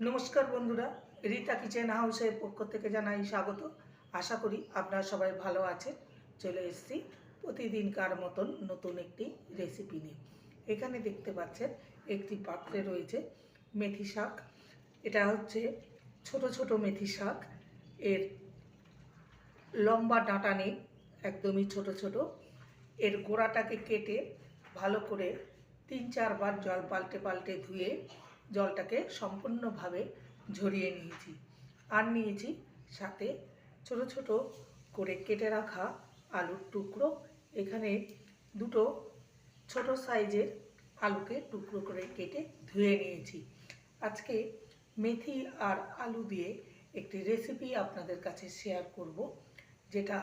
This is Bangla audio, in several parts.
নমস্কার বন্ধুরা, রীতা কিচেন হাউসের পক্ষ থেকে জানাই স্বাগত। আশা করি আপনারা সবাই ভালো আছেন। চলে এসেছি প্রতিদিনকার মতন নতুন একটি রেসিপি নিয়ে। এখানে দেখতে পাচ্ছেন, একটি পাত্রে রয়েছে মেথি শাক। এটা হচ্ছে ছোট ছোট মেথি শাক। এর লম্বা ডাঁটা নেই, একদমই ছোট ছোট। এর গোড়াটাকে কেটে ভালো করে তিন চারবার জল পাল্টে পাল্টে ধুয়ে জলটাকে সম্পূর্ণভাবে ঝরিয়ে নিয়েছি। আর নিয়েছি সাথে ছোট ছোট করে কেটে রাখা আলুর টুকরো। এখানে দুটো ছোট সাইজের আলুকে টুকরো করে কেটে ধুয়ে নিয়েছি। আজকে মেথি আর আলু দিয়ে একটি রেসিপি আপনাদের কাছে শেয়ার করব, যেটা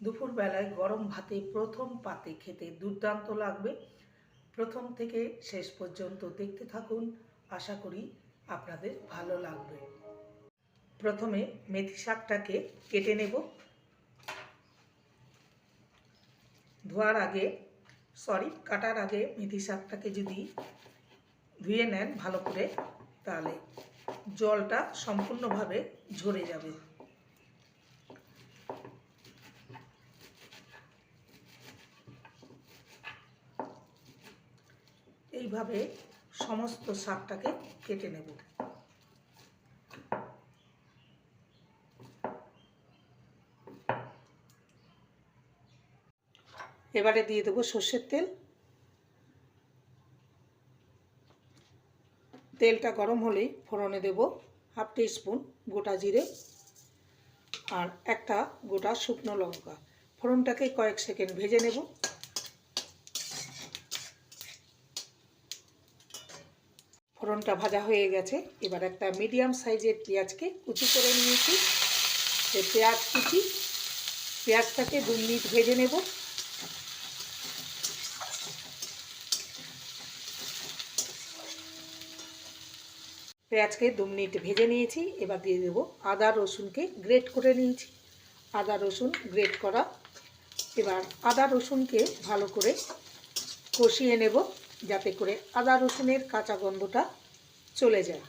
দুপুরবেলায় গরম ভাতে প্রথম পাতে খেতে দুর্দান্ত লাগবে। প্রথম থেকে শেষ পর্যন্ত দেখতে থাকুন। আশা করি আপনাদের ভালো লাগবে। প্রথমে মেথি শাকটাকে কেটে নেব। ধোয়ার আগে, সরি, কাটার আগে মেথি শাকটাকে যদি ধুয়ে নেন ভালো করে, তাহলে জলটা সম্পূর্ণভাবে ঝরে যাবে। এইভাবে সমস্ত শাকটাকে কেটে নেব। এবারে দিয়ে দেবো সর্ষের তেল। তেলটা গরম হলেই ফোড়নে দেব হাফ স্পুন গোটা জিরে আর একটা গোটা শুকনো লঙ্কা। ফোড়নটাকে কয়েক সেকেন্ড ভেজে নেব। ফোড়নটা ভাজা হয়ে গেছে। এবার একটা মিডিয়াম সাইজের পেঁয়াজকে কুচি করে নিয়েছি। সেই পেঁয়াজ কুচি, পেঁয়াজটাকে দু মিনিট ভেজে নেব। পেঁয়াজকে দু মিনিট ভেজে নিয়েছি, এবার দিয়ে দেবো আদা রসুনকে গ্রেট করে নিয়েছি। আদা রসুন গ্রেট করা। এবার আদা রসুনকে ভালো করে কষিয়ে নেব, যাতে করে আদা রসুনের কাঁচা গন্ধটা চলে যায়।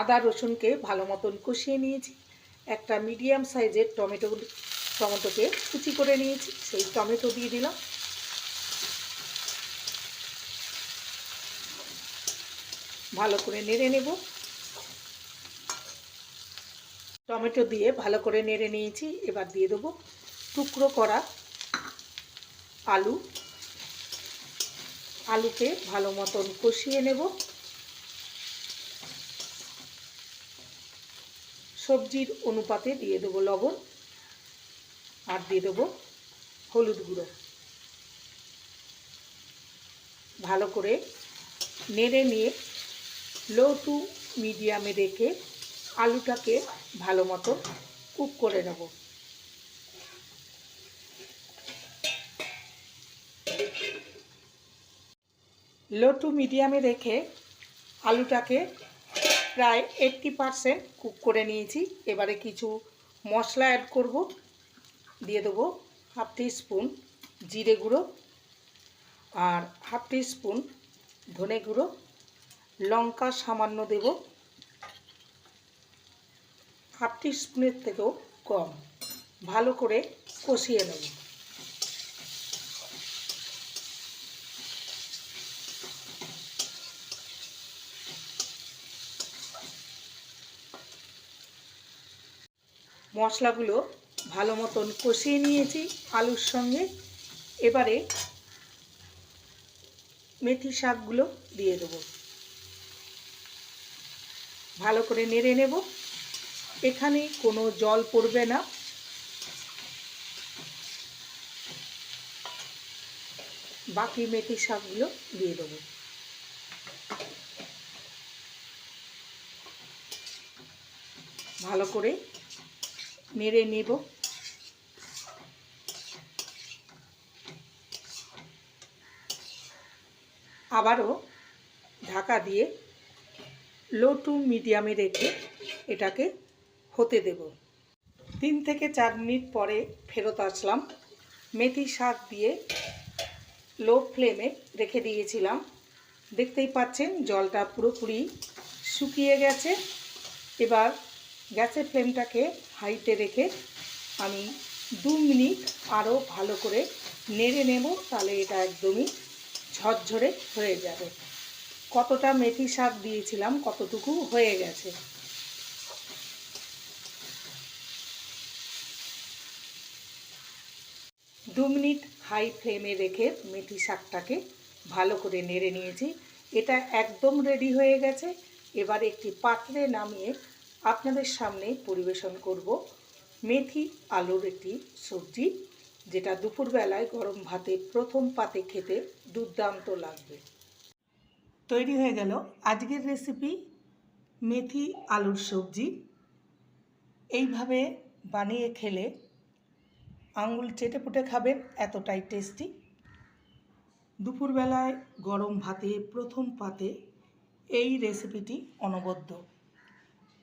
আদা, রসুনকে ভালো মতন কষিয়ে নিয়েছি। একটা মিডিয়াম সাইজের টমেটো, টমেটোকে কুচি করে নিয়েছি। সেই টমেটো দিয়ে দিলাম। ভালো করে নেড়ে নেব। টমেটো দিয়ে ভালো করে নেড়ে নিয়েছি। এবার দিয়ে দেবো টুকরো করা আলু। আলুকে ভালো মতন কষিয়ে নেব। সবজির অনুপাতে দিয়ে দেবো লবণ আর দিয়ে দেবো হলুদ গুঁড়ো। ভালো করে নেড়ে নিয়ে লো টু মিডিয়ামে রেখে আলুটাকে ভালো মতো কুক করে নেব। লো টু মিডিয়ামে রেখে আলুটাকে প্রায় এইট্টি পারসেন্ট কুক করে নিয়েছি। এবারে কিছু মশলা অ্যাড করব। দিয়ে দেবো হাফ স্পুন জিরে গুঁড়ো আর হাফ স্পুন ধনে গুঁড়ো। লঙ্কা সামান্য দেব। হাফ স্পুনের থেকেও কম। ভালো করে কষিয়ে নেব। মশলাগুলো ভালো মতন কষিয়ে নিয়েছি আলুর সঙ্গে। এবারে মেথি শাকগুলো দিয়ে দেবো। ভালো করে নেড়ে নেব। এখানে কোনো জল পড়বে না। বাকি মেথি শাকগুলো দিয়ে দেবো। ভালো করে নেড়ে নেব। আবারও ঢাকা দিয়ে লো টু মিডিয়ামে রেখে এটাকে হতে দেব। তিন থেকে চার মিনিট পরে ফেরত আসলাম। মেথি শাক দিয়ে লো ফ্লেমে রেখে দিয়েছিলাম। দেখতেই পাচ্ছেন জলটা পুরোপুরি শুকিয়ে গেছে। এবার গ্যাসের ফ্লেমটাকে হাইতে রেখে আমি দু মিনিট আরও ভালো করে নেড়ে নেব, তাহলে এটা একদমই ঝরঝরে হয়ে যাবে। কতটা মেথি শাক দিয়েছিলাম, কতটুকু হয়ে গেছে। দু মিনিট হাই ফ্লেমে রেখে মেথি শাকটাকে ভালো করে নেড়ে নিয়েছি। এটা একদম রেডি হয়ে গেছে। এবার একটি পাত্রে নামিয়ে আপনাদের সামনে পরিবেশন করব মেথি আলুর একটি সবজি, যেটা দুপুরবেলায় গরম ভাতে প্রথম পাতে খেতে দুর্দান্ত লাগবে। তৈরি হয়ে গেল আজকের রেসিপি মেথি আলুর সবজি। এইভাবে বানিয়ে খেলে আঙুল চেটে পুটে খাবেন, এতটাই টেস্টি দুপুরবেলায় গরম ভাতে প্রথম পাতে এই রেসিপিটি অনবদ্য।